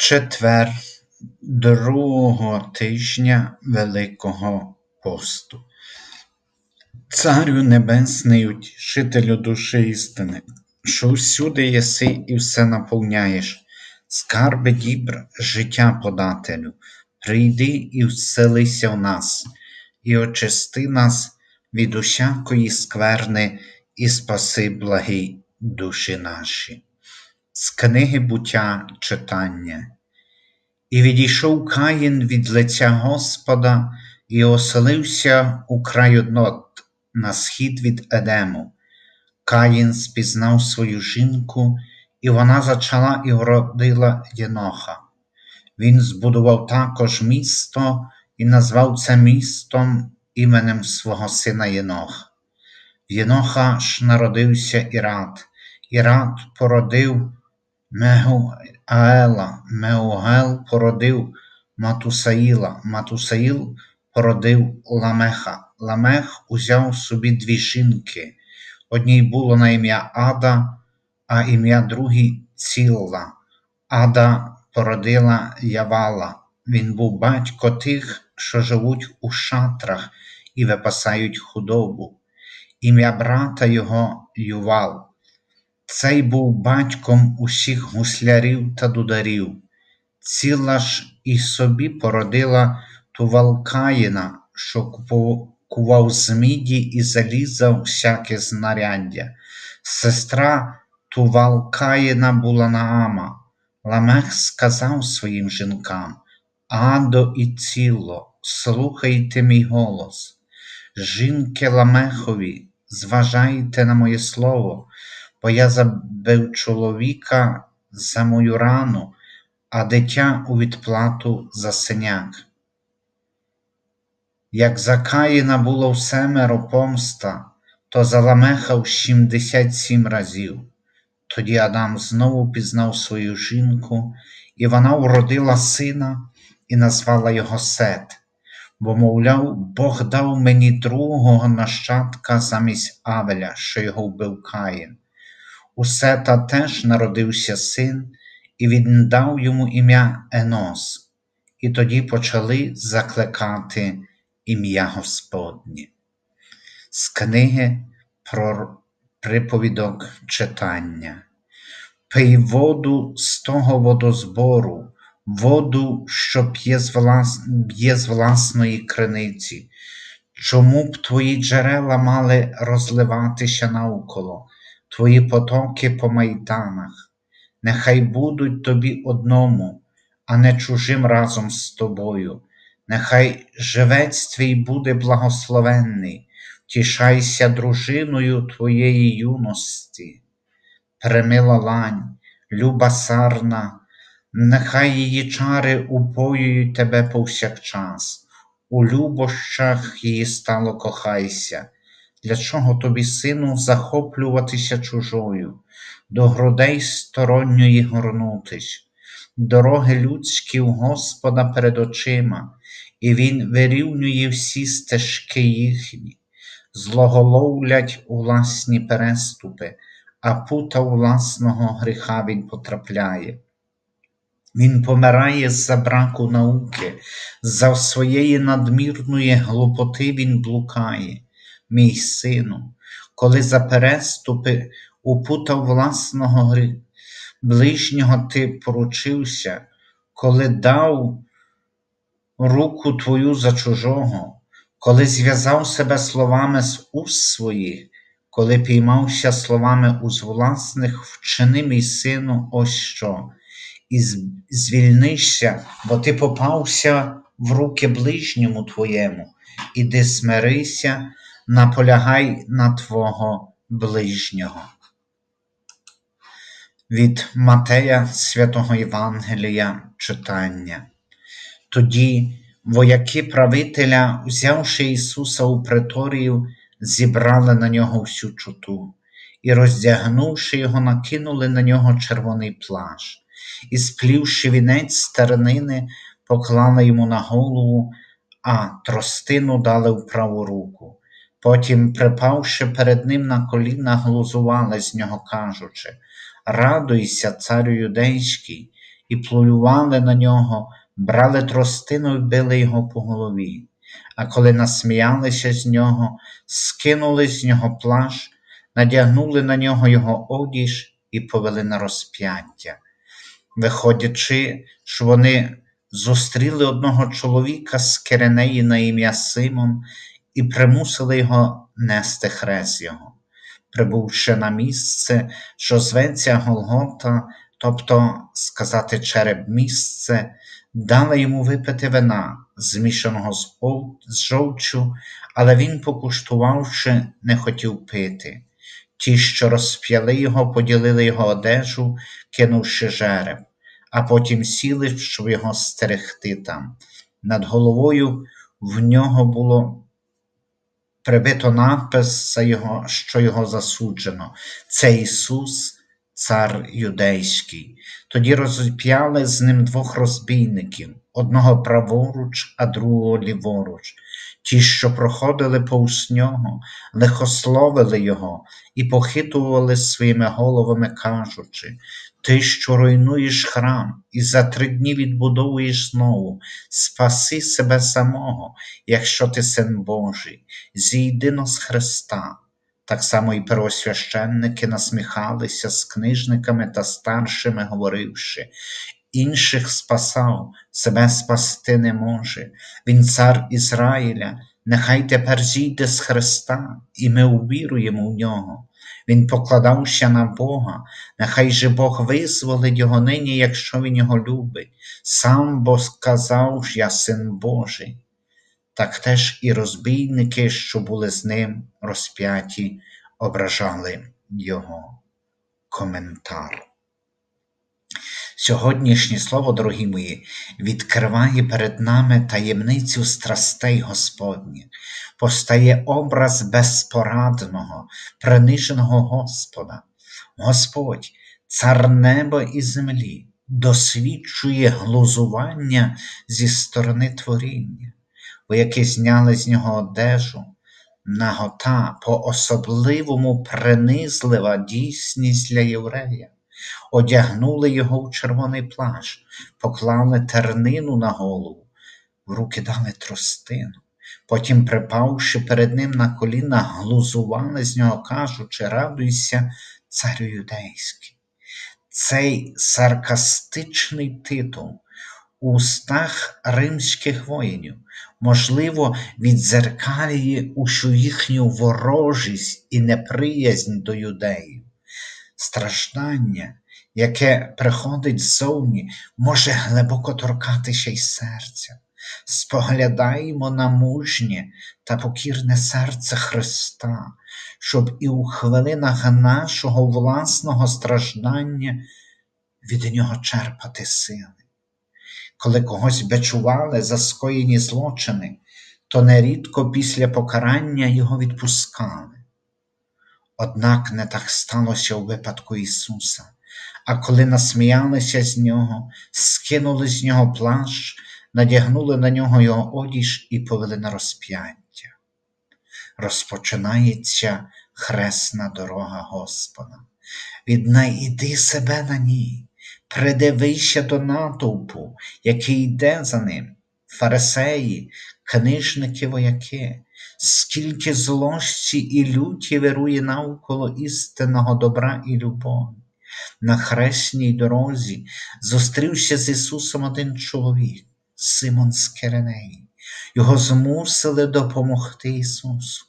Четвер другого тижня Великого посту. Царю Небесний, утішителю душі істини, що всюди єси і все наповняєш, скарби дібр, життя подателю, прийди і вселися в нас, і очисти нас від усякої скверни, і спаси благі душі наші. З книги буття читання. І відійшов Каїн від лиця Господа і оселився у краю нот на схід від Едему. Каїн спізнав свою жінку, і вона зачала і вродила Єноха. Він збудував також місто і назвав це містом іменем свого сина Єноха. В Єноха ж народився Ірат, Ірат породив Меуаела, Меугел породив Матусаїла, Матусаїл породив Ламеха. Ламех узяв собі дві жінки. Одній було на ім'я Ада, а ім'я другій Цілла. Ада породила Явала. Він був батько тих, що живуть у шатрах і випасають худобу. Ім'я брата його Ювал. Цей був батьком усіх гуслярів та дударів. Ціла ж і собі породила Тувалкаїна, що кував з міді і заліза всяке знаряддя. Сестра Тувалкаїна була Наама. Ламех сказав своїм жінкам Адо і ціло, слухайте мій голос. Жінки Ламехові, зважайте на моє слово бо я забив чоловіка за мою рану, а дитя у відплату за синяк. Як за Каїна було в семеро помста, то за Ламеха в сімдесят сім разів. Тоді Адам знову пізнав свою жінку, і вона вродила сина і назвала його Сет, бо, мовляв, Бог дав мені другого нащадка замість Авеля, що його вбив Каїн. У Сета теж народився син, і він дав йому ім'я Енос, і тоді почали закликати ім'я Господнє. З книги про приповідок читання. Пий воду з того водозбору, воду, що п'є з, влас... з власної криниці. Чому б твої джерела мали розливатися навколо? Твої потоки по майданах, нехай будуть тобі одному, а не чужим разом з тобою, нехай живець твій буде благословенний, втішайся дружиною твоєї юності, примила лань, люба сарна, нехай її чари упоюють тебе повсякчас, у любощах її стало кохайся. Для чого тобі, сину, захоплюватися чужою, до грудей сторонньої горнутись, дороги людські у Господа перед очима, і Він вирівнює всі стежки їхні, злоголовлять у власні переступи, а пута власного гріха Він потрапляє. Він помирає з-за браку науки, за своєї надмірної глупоти він блукає мій сину, коли за переступи упутав власного гри... ближнього ти поручився, коли дав руку твою за чужого, коли зв'язав себе словами з уст своїх, коли піймався словами уз власних, вчини мій сину, ось що, і звільнишся, бо ти попався в руки ближньому твоєму, іди смирися наполягай на Твого ближнього. Від Матея Святого Євангелія читання. Тоді вояки правителя, взявши Ісуса у преторію, зібрали на нього всю чуту і, роздягнувши його, накинули на нього червоний плащ, і, сплівши вінець старинини, поклали йому на голову, а тростину дали в праву руку. Потім, припавши перед ним на коліна, глузували з нього, кажучи Радуйся, царю юдейський, і плювали на нього, брали тростину і били його по голові. А коли насміялися з нього, скинули з нього плащ, надягнули на нього його одіж і повели на розп'яття. Виходячи, що вони зустріли одного чоловіка з Киренеї на ім'я Симон і примусили його нести хрест його. Прибувши на місце, що зветься Голгота, тобто сказати череп місце, дали йому випити вина, змішаного з, ол- з жовчу, але він, покуштувавши, не хотів пити. Ті, що розп'яли його, поділили його одежу, кинувши жереб, а потім сіли, щоб його стерегти там. Над головою в нього було прибито його, що його засуджено. Це Ісус, цар юдейський. Тоді розп'яли з ним двох розбійників, одного праворуч, а другого ліворуч. Ті, що проходили повз нього, лихословили його і похитували своїми головами, кажучи: Ти, що руйнуєш храм і за три дні відбудовуєш знову, спаси себе самого, якщо ти син Божий, зійди но з Христа. Так само і первосвященники насміхалися з книжниками та старшими, говоривши, інших спасав, себе спасти не може. Він цар Ізраїля, нехай тепер зійде з Христа, і ми увіруємо в нього. Він покладався на Бога, нехай же Бог визволить його нині, якщо він його любить. Сам бо сказав, я син Божий. Так теж і розбійники, що були з ним розп'яті, ображали його. Коментар. Сьогоднішнє слово, дорогі мої, відкриває перед нами таємницю страстей Господніх, постає образ безпорадного, приниженого Господа. Господь, цар неба і землі, досвідчує глузування зі сторони творіння, вояки зняли з нього одежу, нагота по-особливому принизлива дійсність для єврея одягнули його в червоний плащ, поклали тернину на голову, в руки дали тростину. Потім, припавши перед ним на коліна, глузували з нього, кажучи, радуйся, царю юдейський. Цей саркастичний титул у устах римських воїнів, можливо, відзеркалює усю їхню ворожість і неприязнь до юдеїв страждання, яке приходить ззовні, може глибоко торкатися й серця. Споглядаємо на мужнє та покірне серце Христа, щоб і у хвилинах нашого власного страждання від Нього черпати сили. Коли когось бичували за скоєні злочини, то нерідко після покарання його відпускали. Однак не так сталося у випадку Ісуса, а коли насміялися з Нього, скинули з Нього плащ, надягнули на нього його одіж і повели на розп'яття. Розпочинається хресна дорога Господа. Віднайди себе на ній, придивися до натовпу, який йде за ним, фарисеї, книжники вояки, скільки злості і люті вирує навколо істинного добра і любові. На хресній дорозі зустрівся з Ісусом один чоловік, Симон з Киренеї. Його змусили допомогти Ісусу.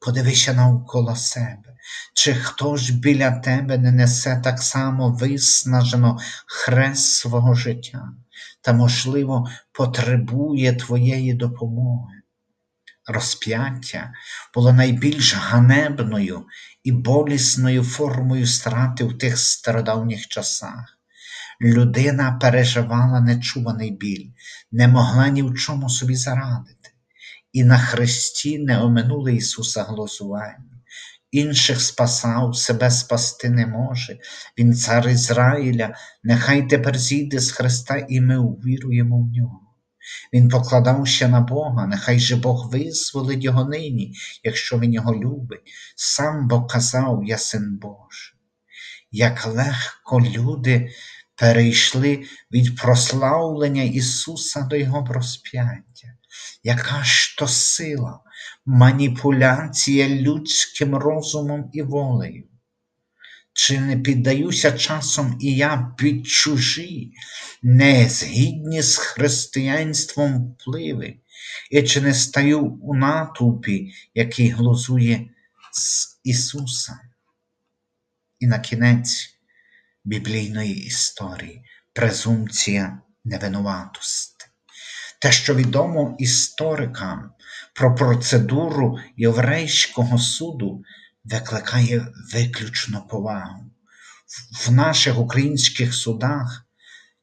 Подивися навколо себе, чи хто ж біля тебе не несе так само виснажено хрест свого життя та, можливо, потребує твоєї допомоги. Розп'яття було найбільш ганебною і болісною формою страти в тих стародавніх часах. Людина переживала нечуваний біль, не могла ні в чому собі зарадити, і на хресті не оминули Ісуса глузування. Інших спасав, себе спасти не може. Він цар Ізраїля, нехай тепер зійде з Христа, і ми увіруємо в нього. Він покладався на Бога, нехай же Бог визволить його нині, якщо він його любить. Сам бо казав, я син Божий. Як легко люди перейшли від прославлення Ісуса до Його розп'яття. Яка ж то сила, маніпуляція людським розумом і волею? Чи не піддаюся часом і я під чужі, не згідні з християнством впливи, і чи не стаю у натовпі, який глузує з Ісуса? І на кінець біблійної історії презумпція невинуватості. Те, що відомо історикам про процедуру єврейського суду, викликає виключно повагу. В наших українських судах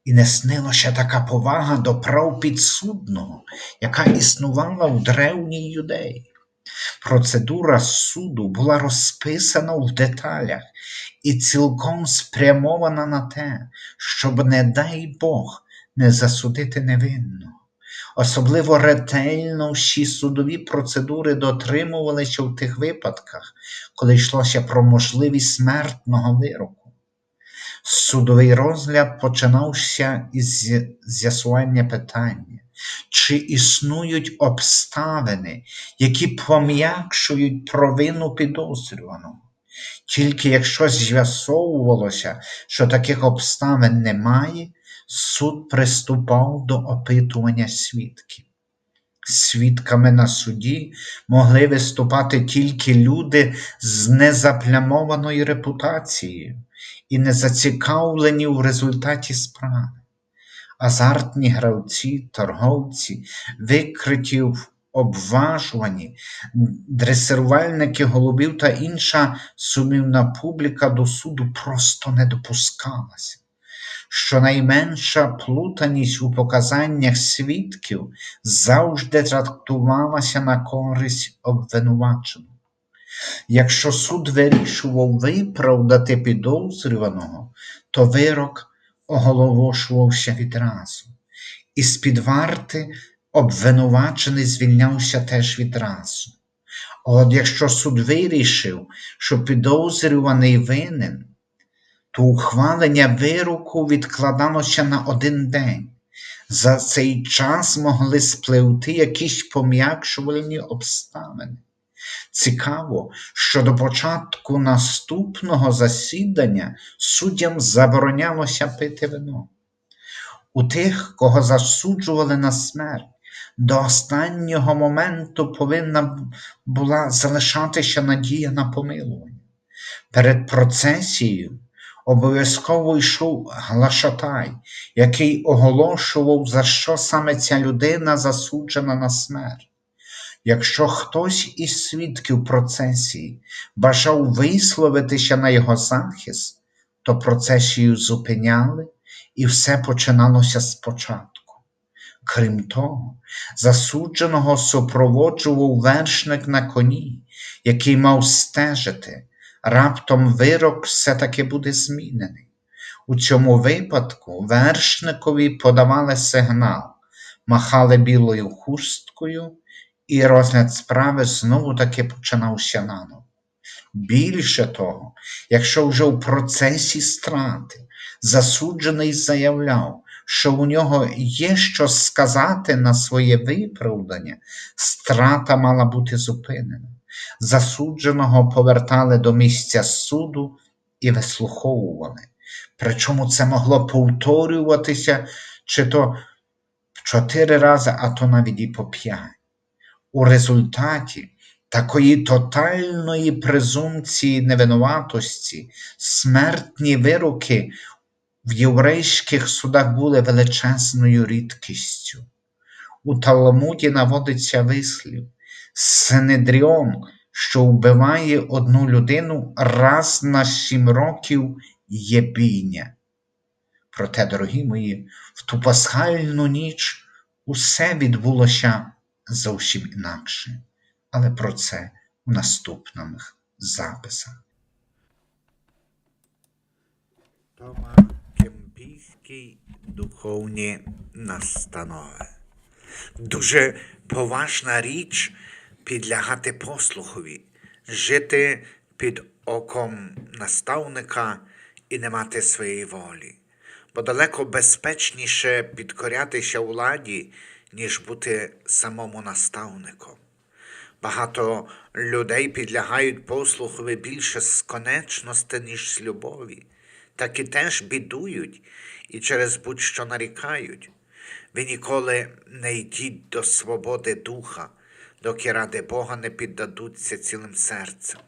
і не снилося така повага до прав підсудного, яка існувала в древній юдеї. Процедура суду була розписана в деталях і цілком спрямована на те, щоб, не дай Бог, не засудити невинного. Особливо ретельно всі судові процедури дотримувалися в тих випадках, коли йшлося про можливість смертного вироку. Судовий розгляд починався із з'ясування питання, чи існують обставини, які пом'якшують провину підозрюваного. Тільки якщо з'ясовувалося, що таких обставин немає, суд приступав до опитування свідків. Свідками на суді могли виступати тільки люди з незаплямованою репутацією і не зацікавлені у результаті справи. Азартні гравці, торговці, викриті в обважувані, дресирувальники голубів та інша сумівна публіка до суду просто не допускалася. Щонайменша плутаність у показаннях свідків завжди трактувалася на користь обвинуваченого. Якщо суд вирішував виправдати підозрюваного, то вирок оголошувався відразу. Із під варти обвинувачений звільнявся теж відразу. От якщо суд вирішив, що підозрюваний винен, то ухвалення вироку відкладалося на один день. За цей час могли спливти якісь пом'якшувальні обставини. Цікаво, що до початку наступного засідання суддям заборонялося пити вино. У тих, кого засуджували на смерть, до останнього моменту повинна була залишатися надія на помилування. Перед процесією обов'язково йшов глашатай, який оголошував, за що саме ця людина засуджена на смерть. Якщо хтось із свідків процесії бажав висловитися на його захист, то процесію зупиняли і все починалося спочатку. Крім того, засудженого супроводжував вершник на коні, який мав стежити, раптом вирок все-таки буде змінений. У цьому випадку вершникові подавали сигнал, махали білою хусткою, і розгляд справи знову таки починався наново. Більше того, якщо вже у процесі страти засуджений заявляв, що у нього є що сказати на своє виправдання, страта мала бути зупинена. Засудженого повертали до місця суду і вислуховували. Причому це могло повторюватися чи то чотири рази, а то навіть і по п'ять. У результаті такої тотальної презумпції невинуватості смертні вироки в єврейських судах були величезною рідкістю. У Талмуді наводиться вислів Синедріон, що вбиває одну людину раз на сім років є бійня. Проте, дорогі мої, в ту пасхальну ніч усе відбулося зовсім інакше, але про це у наступних записах. Тома Кемпійський духовні настанови. Дуже поважна річ підлягати послухові, жити під оком наставника і не мати своєї волі. бо далеко безпечніше підкорятися владі, ніж бути самому наставником. Багато людей підлягають послухові більше з конечності, ніж з любові, так і теж бідують і через будь-що нарікають. Ви ніколи не йдіть до свободи духа, доки ради Бога не піддадуться цілим серцем.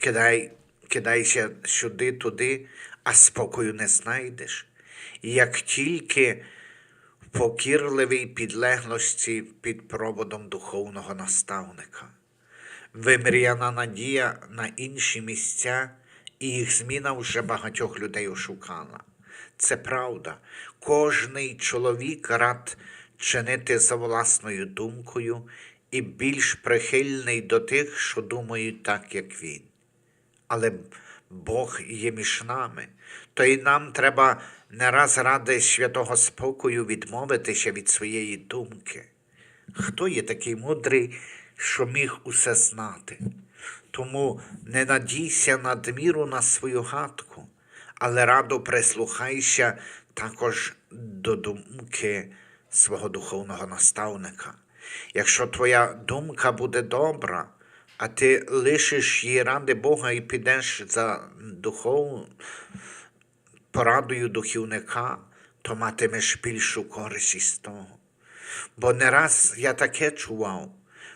Кидай, кидайся сюди, туди, а спокою не знайдеш. І як тільки в покірливій підлеглості під проводом духовного наставника, вимріяна надія на інші місця, і їх зміна вже багатьох людей ошукала. Це правда. Кожний чоловік рад чинити за власною думкою і більш прихильний до тих, що думають так, як він але Бог є між нами, то і нам треба не раз ради святого спокою відмовитися від своєї думки. Хто є такий мудрий, що міг усе знати? Тому не надійся надміру на свою гадку, але радо прислухайся також до думки свого духовного наставника. Якщо твоя думка буде добра, а ти лишиш її ради Бога і підеш за духов... порадою духівника, то матимеш більшу користь із того. Бо не раз я таке чував,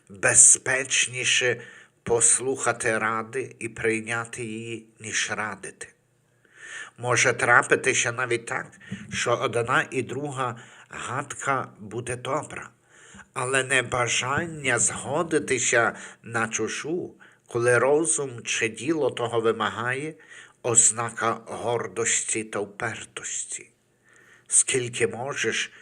безпечніше послухати ради і прийняти її, ніж радити. Може трапитися навіть так, що одна і друга гадка буде добра, але небажання згодитися на чужу, коли розум чи діло того вимагає, ознака гордості та впертості. Скільки можеш,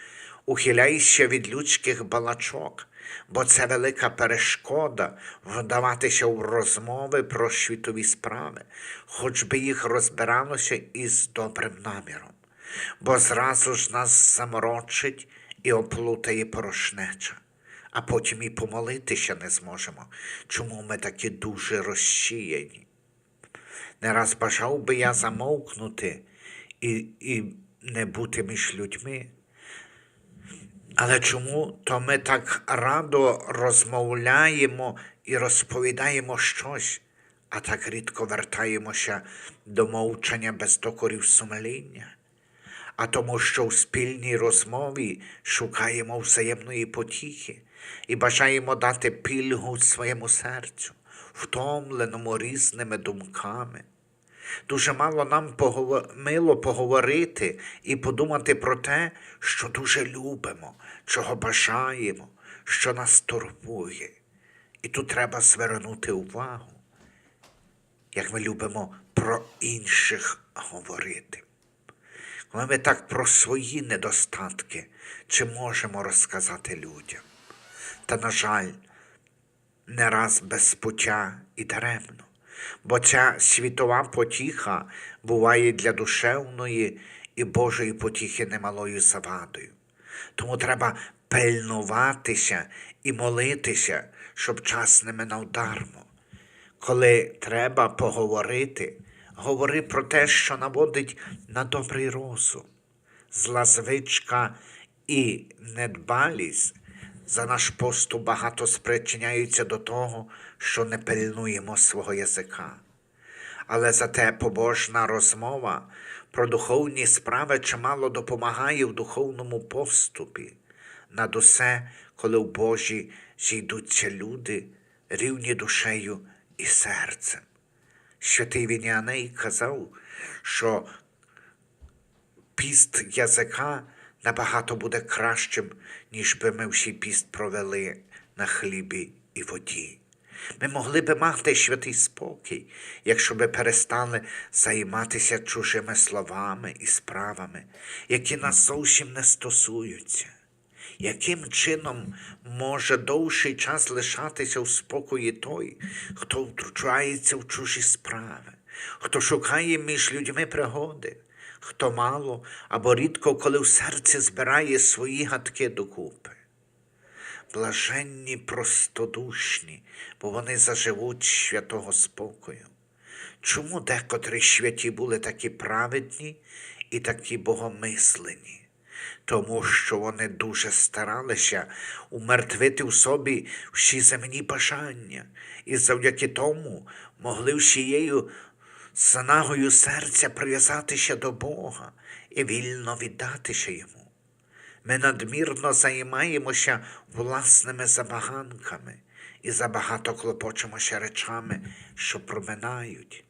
ухиляйся від людських балачок, бо це велика перешкода вдаватися в розмови про світові справи, хоч би їх розбиралося із добрим наміром, бо зразу ж нас заморочить і оплутає порошнеча, а потім і помолитися не зможемо, чому ми такі дуже розсіяні. Не раз бажав би я замовкнути і, і не бути між людьми. Але чому то ми так радо розмовляємо і розповідаємо щось, а так рідко вертаємося до мовчання без докорів сумління? А тому, що в спільній розмові шукаємо взаємної потіхи і бажаємо дати пільгу своєму серцю, втомленому різними думками. Дуже мало нам поговор... мило поговорити і подумати про те, що дуже любимо, чого бажаємо, що нас турбує. І тут треба звернути увагу, як ми любимо про інших говорити. Коли ми так про свої недостатки чи можемо розказати людям. Та, на жаль, не раз без пуття і даремно, бо ця світова потіха буває для душевної і Божої потіхи немалою завадою. Тому треба пильнуватися і молитися, щоб час не минав дармо. Коли треба поговорити, говори про те, що наводить на добрий розум. Зла звичка і недбалість за наш поступ багато спричиняються до того, що не пильнуємо свого язика. Але зате побожна розмова про духовні справи чимало допомагає в духовному поступі. Над усе, коли в Божі зійдуться люди, рівні душею і серцем. Святий Вініаней казав, що піст язика набагато буде кращим, ніж би ми всі піст провели на хлібі і воді. Ми могли би мати святий спокій, якщо би перестали займатися чужими словами і справами, які нас зовсім не стосуються. Яким чином може довший час лишатися у спокої той, хто втручається в чужі справи, хто шукає між людьми пригоди, хто мало або рідко коли в серці збирає свої гадки докупи? Блаженні простодушні, бо вони заживуть святого спокою. Чому декотрі святі були такі праведні і такі богомислені, тому що вони дуже старалися умертвити в собі всі земні бажання, і завдяки тому могли всією санагою серця прив'язатися до Бога і вільно віддатися йому. Ми надмірно займаємося власними забаганками і забагато клопочемося речами, що проминають.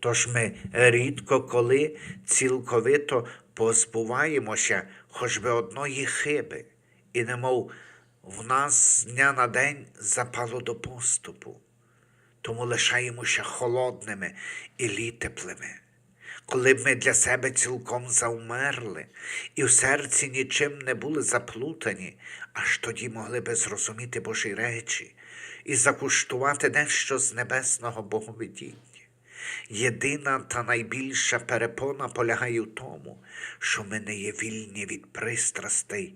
Тож ми рідко коли цілковито позбуваємося хоч би одної хиби, і немов в нас з дня на день запало до поступу, тому лишаємося холодними і літеплими. Коли б ми для себе цілком завмерли і в серці нічим не були заплутані, аж тоді могли би зрозуміти Божі речі і закуштувати дещо з небесного боговидіння. Єдина та найбільша перепона полягає в тому, що ми не є вільні від пристрастей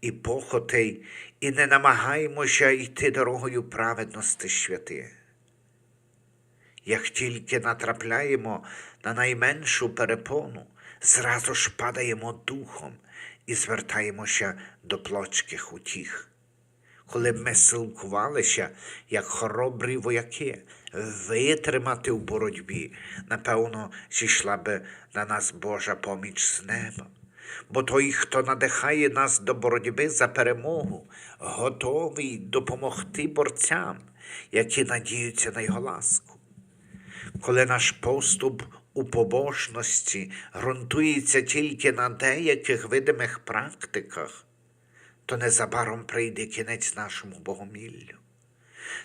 і похотей, і не намагаємося йти дорогою праведності святих. Як тільки натрапляємо на найменшу перепону, зразу ж падаємо духом і звертаємося до плотських утіх. Коли б ми силкувалися, як хоробрі вояки, витримати в боротьбі, напевно, зійшла би на нас Божа поміч з неба. Бо той, хто надихає нас до боротьби за перемогу, готовий допомогти борцям, які надіються на його ласку. Коли наш поступ у побожності ґрунтується тільки на деяких видимих практиках, то незабаром прийде кінець нашому богоміллю.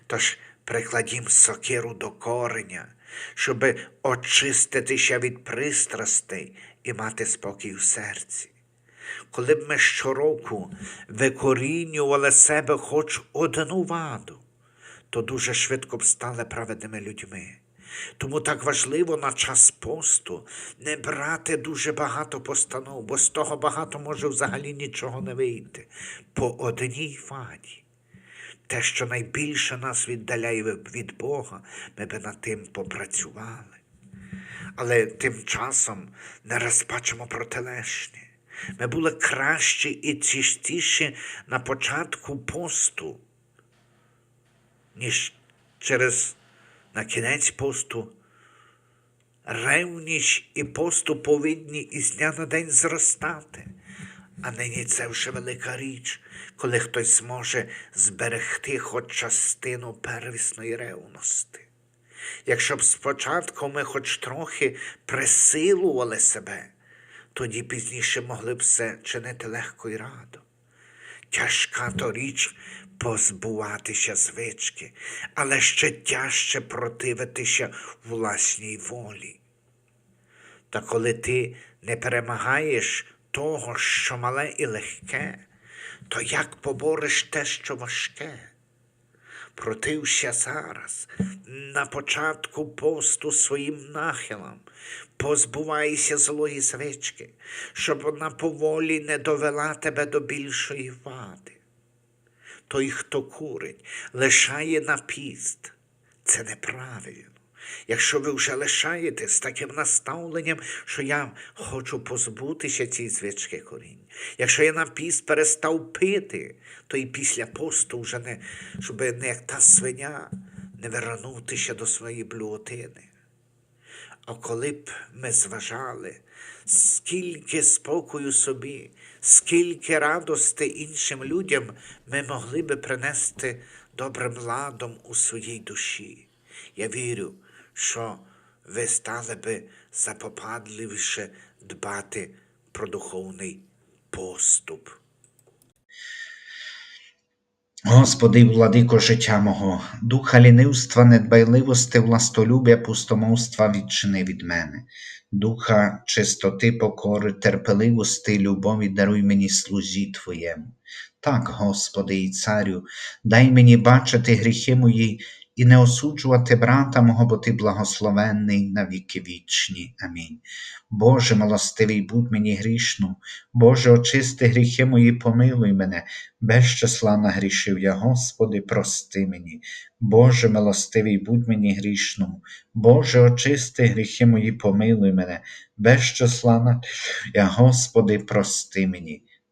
Тож прикладім сокиру до кореня, щоби очиститися від пристрастей і мати спокій у серці. Коли б ми щороку викорінювали себе хоч одну ваду, то дуже швидко б стали праведними людьми. Тому так важливо на час посту не брати дуже багато постанов, бо з того багато може взагалі нічого не вийти по одній ваді. Те, що найбільше нас віддаляє від Бога, ми би над тим попрацювали. Але тим часом не розпачемо протилежне. Ми були кращі і чистіші на початку посту, ніж через на кінець посту. Ревність і посту повинні із дня на день зростати. А нині це вже велика річ, коли хтось зможе зберегти хоч частину первісної ревності. Якщо б спочатку ми хоч трохи присилували себе, тоді пізніше могли б все чинити легко і радо. Тяжка то річ позбуватися звички, але ще тяжче противитися власній волі. Та коли ти не перемагаєш того, що мале і легке, то як побореш те, що важке? Протився зараз, на початку посту своїм нахилам, позбувайся злої звички, щоб вона поволі не довела тебе до більшої вади. Той, хто курить, лишає на піст. Це неправильно. Якщо ви вже лишаєте з таким наставленням, що я хочу позбутися цієї звички коріння. Якщо я на піст перестав пити, то і після посту вже не, щоб не як та свиня не вернутися до своєї блювотини. А коли б ми зважали, скільки спокою собі, скільки радости іншим людям ми могли би принести добрим ладом у своїй душі. Я вірю, що ви стали би запопадливіше дбати про духовний поступ. Господи, владико життя мого, духа лінивства, недбайливости, властолюбя, пустомовства відчини від мене, духа чистоти, покори, терпеливости, любові даруй мені слузі Твоєму. Так, Господи і Царю, дай мені бачити гріхи мої і не осуджувати брата мого, бо ти благословенний на віки вічні. Амінь. Боже милостивий, будь мені грішну, Боже, очисти гріхи мої, помилуй мене, без числа я, Господи, прости мені. Боже милостивий, будь мені грішному, Боже, очисти гріхи мої, помилуй мене, без числа я, Господи, прости мені.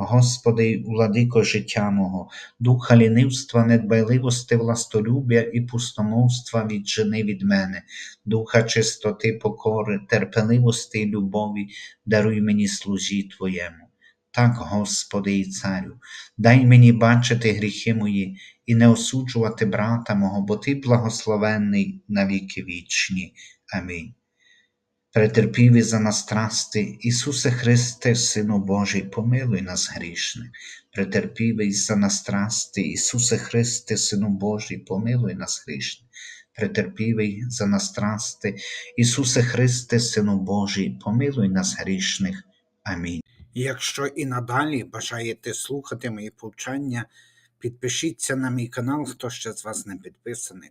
Господи, владико життя мого, духа лінивства, недбайливости, властолюбя і пустомовства віджени від мене, духа чистоти, покори, терпеливости і любові, даруй мені служі Твоєму. Так, Господи і Царю, дай мені бачити гріхи мої і не осуджувати брата мого, бо Ти благословенний на віки вічні. Амінь. Претерпіві за нас страсти, Ісусе Христе, Сину Божий, помилуй нас грішних. Претерпівий за нас страсти, Ісусе Христе, Сину Божий, помилуй нас грішних. Претерпівий за нас страсти, Ісусе Христе, Сину Божий, помилуй нас грішних. Амінь. Якщо і надалі бажаєте слухати мої повчання, підпишіться на мій канал, хто ще з вас не підписаний.